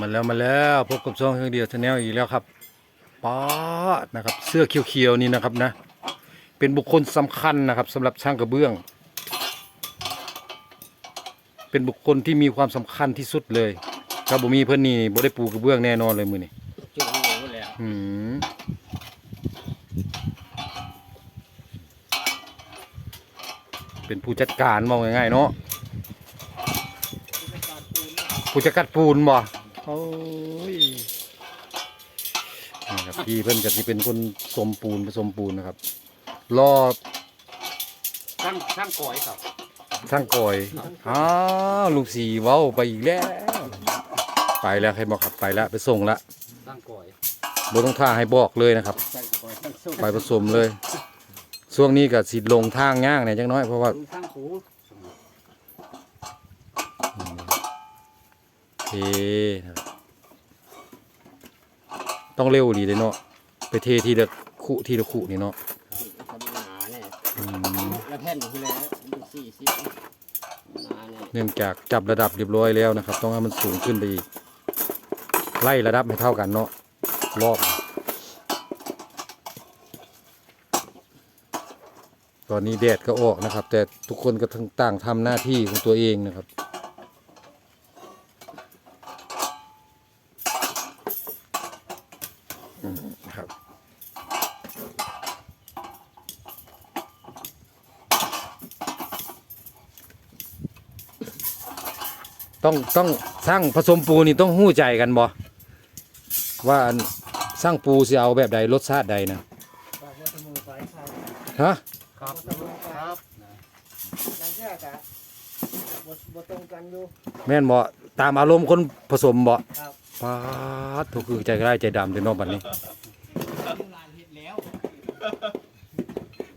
มาแล้วมาแล้วพบกับช่องเครื่องเดียวชาแนลอีกแล้วครับป๊าดนะครับ เสื้อเขียวๆนี่นะครับนะ เป็นบุคคลสำคัญนะครับสำหรับช่างกระเบื้อง เป็นบุคคลที่มีความสำคัญที่สุดเลยถ้าบ่มีเพื่อนนี่บ่ได้ปูกระเบื้องแน่นอนเลยมือนี่จุดหัวหมดแล้วอืมเป็นผู้จัดการมองง่ายๆเนาะผู้จัดการปูนบ่ โอ้ยนี่ครับพี่เพิ่นก็สิเป็นคนสมปูนผสมปูนนะครับ รอช่างช่างก่อยครับช่างก่อยอ้าวลุงสีเว้าไปอีกแล้ว ไปแล้วใครบอกขับไปแล้วไปส่งละช่างก่อยบ่ต้องท่าให้บอกเลยนะครับ ช่างก่อยช่างสู้ไปผสมเลย ช่วงนี้ก็สิลงทางย่างเนี่ยจังน้อยเพราะว่าช่างหูเทนะครับ ต้องเร็วดีเลยเนาะไปเททีละคุทีละคุนี่เนาะทำหนาเนี่ยอืมแล้วแผ่นที่แล้วดูสี่สิบหนาเนี่ยเนื่องจากจับระดับเรียบร้อยแล้วนะครับ ต้องให้มันสูงขึ้นไปอีกไล่ระดับให้เท่ากันเนาะรอบ ตอนนี้แดดก็ออกนะครับ แต่ทุกคนก็ทั้งต่างทำหน้าที่ของตัวเองนะครับ อืม ครับต้องต้องสร้างผสมปูนี่ต้องหู้ใจกันบ่ว่าอันสร้างปูสิเอาแบบใดรสชาติใดนะบอกว่าเสมอไปครับฮะครับเสมอครับบางเชื่อกับบทบทตรงกันอยู่แม่นบ่ตามอารมณ์คนผสมบ่ครับ ปาดถูกคือใจร้ายใจดำแต่นอกบัดนี้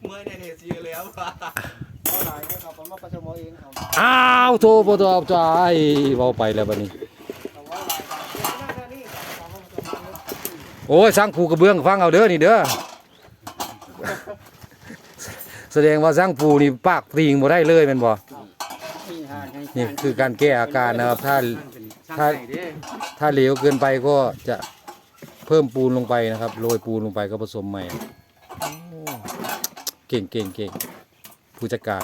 เมื่อยในเทซีแล้วเท่าไหร่ให้เขาผมมาผสมเอาเองครับอ้าวโทบ่ตอบใจเว้าไปแล้วบัดนี้ แต่ว่าหลายครับเดี๋ยวหน้านี่ครับผมผสมเอาเองโอ้ยสร้างปูกระเบื้องฟังเอาเด้อนี่เด้อ แสดงว่าสร้างปูนี่ปากติงบ่ได้เลยแม่นบ่ที่หาดให้นี่คือการแก้อาการนะครับถ้าช่างไหนเด้ ถ้าเหลวเกินไปก็จะเพิ่มปูนลงไปนะครับโรยปูนลงไปก็ผสมใหม่โอ้เก่งเก่งเก่งผู้จัดการ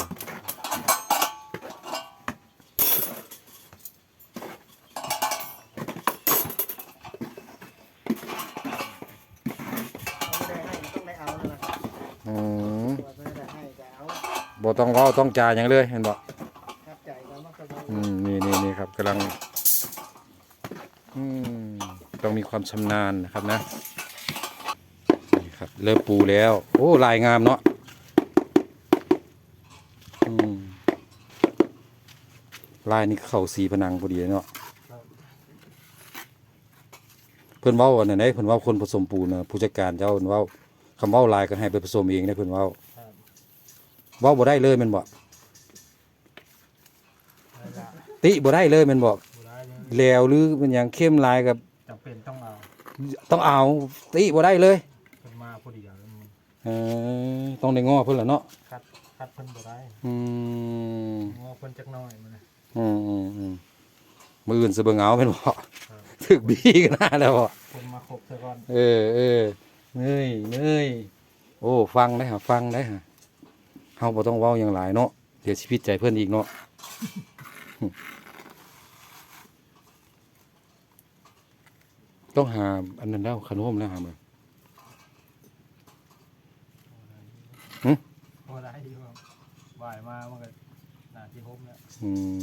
เขาไม่ได้ให้ต้องได้เอาแล้วนะครับอืมตรวจไม่ได้ให้แต่เอาบ่ต้องเว้าต้องจ่ายหยังเลยเห็นบ่ครับใจกันมาผสมอืมนี่นี่นี่ครับกำลังอืม ต้องมีความชำนาญนะครับนะนี่ครับเริ่มปูแล้ว โอ้ลายงามเนาะลายนี่เข้าสีผนังพอดีเนาะเพิ่อนเว้าอันนั้นได้เพิ่อนเว้าคนผสมปูนะผู้จัดการเจ้าเพิ่นเว้าคำเว้าลายก็ให้ไปผสมเองได้เพิ่อนเว้าเว้าบ่ได้เลยมันบ่ติบ่ได้เลยมันบ่ แล้วหรือมันอย่างเข้มลายกับจำเป็นต้องเอาต้องเอาติบ่ได้เลยเพิ่นมาพอดีอะมันเออต้องได้ง้อเพิ่นล่ะเนาะคัดคัดเพิ่นบ่ได้อืมงอเพิ่นจักหน้อยมันนะอืมอืมอืมมืออื่นสิเบิ่งเอาแม่นบ่ถึกบีกันหน้าแล้วบ่ เพิ่นมาครบซะก่อนเออเออเงยเงยโอ้ฟังได้ฮะฟังได้ฮะเฮาบ่ต้องเว้าหยังหลายเนาะเดี๋ยวชีวิตใจเพิ่นอีกเนาะ ต้องหาอันนั้นแล้วขนมแล้วหามาบ่ได้ดีว่าบ่ายมามันก็หน้าที่โฮมแล้วอืม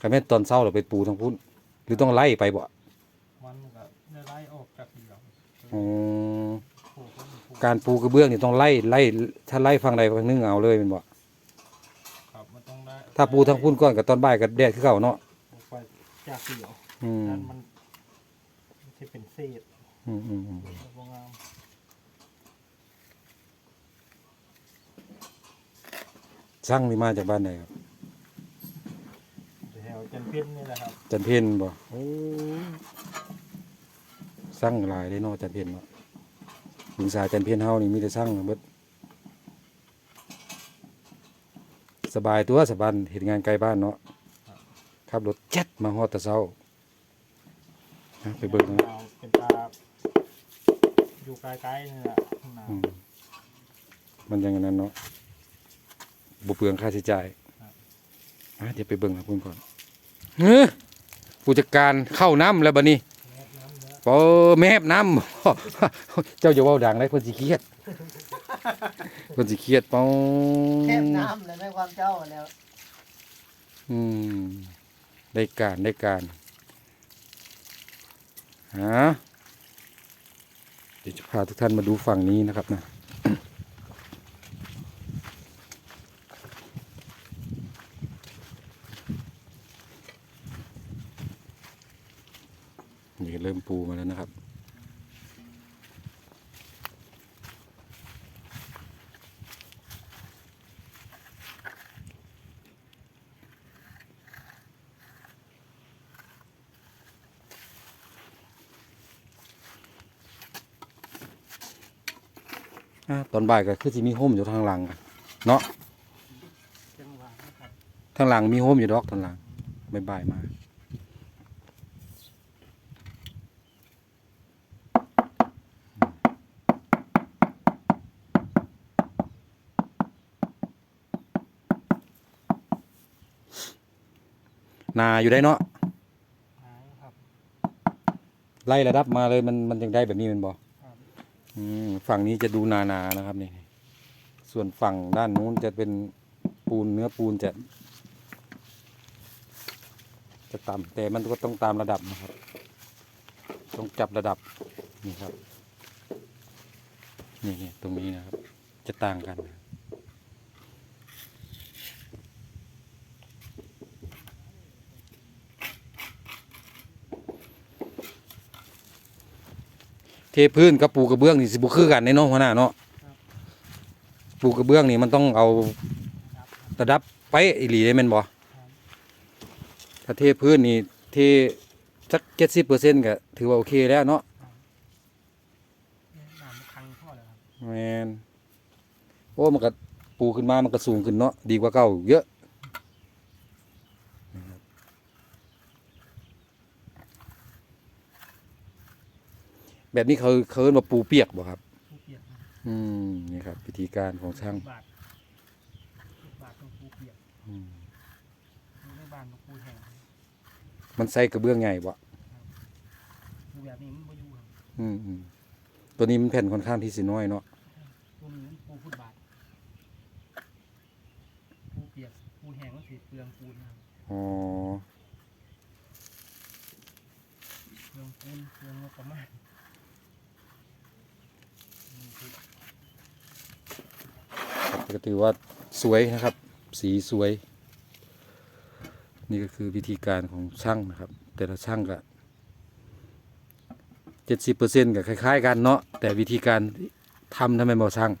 ก็แม่นตอนเช้าเราไปปูทางพุ่นหรือต้องไล่ไปบ่มันก็ได้ไล่ออกจากเดียวอืมปลูกมันปลูกการปูกระเบื้องนี่ต้องไล่ไล่ถ้าไล่ฝั่งใดฝั่งหนึงเอาเลยแม่นบ่ครับมันต้องได้ถ้าปูทางพุ่นก่อนกับตอนบ่ายก็แดดคือเก่าเนาะปลูกไปจากเดียว อืม นั่นมันมันสิเป็นเศษอืมอืมอืมบ่งามช่างนี่มาจากบ้านไหนครับแถวจันเพ็ญนี่แหละครับจันเพ็ญบ่โอ้สร้างหลายได้เนาะจันเพ็ญเนาะลุงสายจันเพ็ญเฮานี่มีแต่สร้างเบิดสบายตัวสบายเห็นงานไกลบ้านเนาะขขับรถเจ็ดมาฮอดแตะเช้า นะไปเบิ่งนะเอาเป็นตาอยู่ไกลๆนี่แหละข้างหน้า อืมมันอยังไงนั้นเนาะบ่เปลืองค่าใช้จ่ายครับอะเดี๋ยวไปเบิ่งครับเพิ่นก่อนเฮ้อผู้จัดการเข้าน้ำแล้วบัดนี้แนะน้ำเด้อปอแมบน้ำ เจ้าอย่าเว้าดังได้เพิ่นสิเครียดเพิ่นสิเครียดเปาแคบน้ำเลยไม่ความเจ้าแล้วอืมได้การได้การฮะ เดี๋ยวจะพาทุกท่านมาดูฝั่งนี้นะครับนะ นี่เริ่มปูมาแล้วนะครับ อะ ตอนบ่ายก็คือสิมีโฮมอยู่ทางหลังอะเนาะจังหวะนะครับทางหลังมีโฮมอยู่ดอกทางหลังบ่ายๆมานาอยู่ได้เนาะหายครับไล่ระดับมาเลยมันมันยังได้แบบนี้แมันบอครับอืม ฝั่งนี้จะดูนานานะครับนี่ ส่วนฝั่งด้านนู้นจะเป็นปูนเนื้อปูนจะ จะต่ำแต่มันก็ต้องตามระดับนะครับ ต้องจับระดับนี่ครับ นี่นี่ตรงนี้นะครับ จะต่างกันนะ เทพื้นกับปูกระเบื้องนี่สิบุคือกันในเนาะหัวหน้าเนาะปูกระเบื้องนี่มันต้องเอาระดับไปะอีหลีได้แม่นบ่ถ้าเทพื้นนี่เทสักเจ็ดสิบเปอร์เซ็นต์ก็ถือว่าโอเคแล้วเนาะเนี่ยน้ำมันคังพ่อเลยครับแมนโอ้มันก็ปูขึ้นมามันก็สูงขึ้นเนาะดีกว่าเก่าเยอะนะครับ แบบนี้เขาเขาเรียกว่าปูเปียกบ่ครับผู้เปียกนะอืมนี่ครับวิธีการของช่างบาทสิบบาทต้องผู้เปียกอืมในบ้านต้องผู้แห้งมันใส่กระเบื้องใหญ่บ่ผู้แบบนี้มันบ่อยู่ครับอืมอืมตัวนี้มันแผ่นค่อนข้างที่สิน้อยเนาะตัวนี้มันผู้ฟุตบาทผู้เปียกผู้แห้งมันสิเปลืองปูนนะครับอ๋อ เปลืองปูนเปลืองงบประมาณนี่คือ ครับ ก็ถือว่าสวยนะครับ สีสวย นี่ก็คือวิธีการของช่างนะครับ แต่ละช่างก็เจ็ดสิบเปอร์เซ็นต์ก็คล้าย ๆ กันเนาะแต่วิธีการทำทำไมบอกช่าง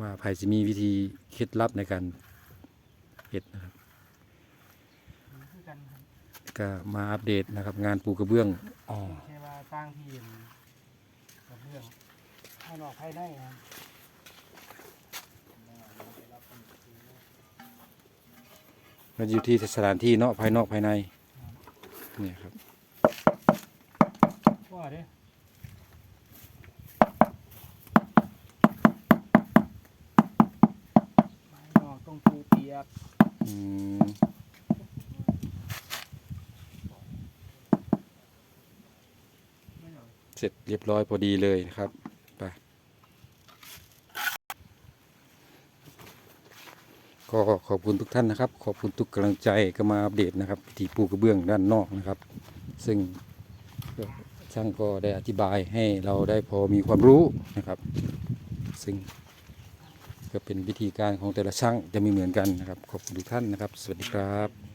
ว่าใครจะมีวิธีเคล็ดลับในการเห็ดนะครับนี่คือกันครับก็มาอัปเดตนะครับ งานปูกระเบื้องอ๋อไม่ใช่ว่าสร้างที่เป็นกระเบื้องภายนอกภายในครับ มันอยู่ที่สถานที่เนาะภายนอกภายในเนี่ยครับว่าเด้ภายนอกต้องปูเปียกอืมไม่เอาเสร็จเรียบร้อยพอดีเลยนะครับไป ก็ขอบคุณทุกท่านนะครับ ขอบคุณทุกกำลังใจก็มาอัปเดตนะครับวิธีปูกระเบื้องด้านนอกนะครับ ซึ่งช่างก็ได้อธิบายให้เราได้พอมีความรู้นะครับ ซึ่งก็เป็นวิธีการของแต่ละช่างจะไม่เหมือนกันนะครับ ขอบคุณทุกท่านนะครับ สวัสดีครับ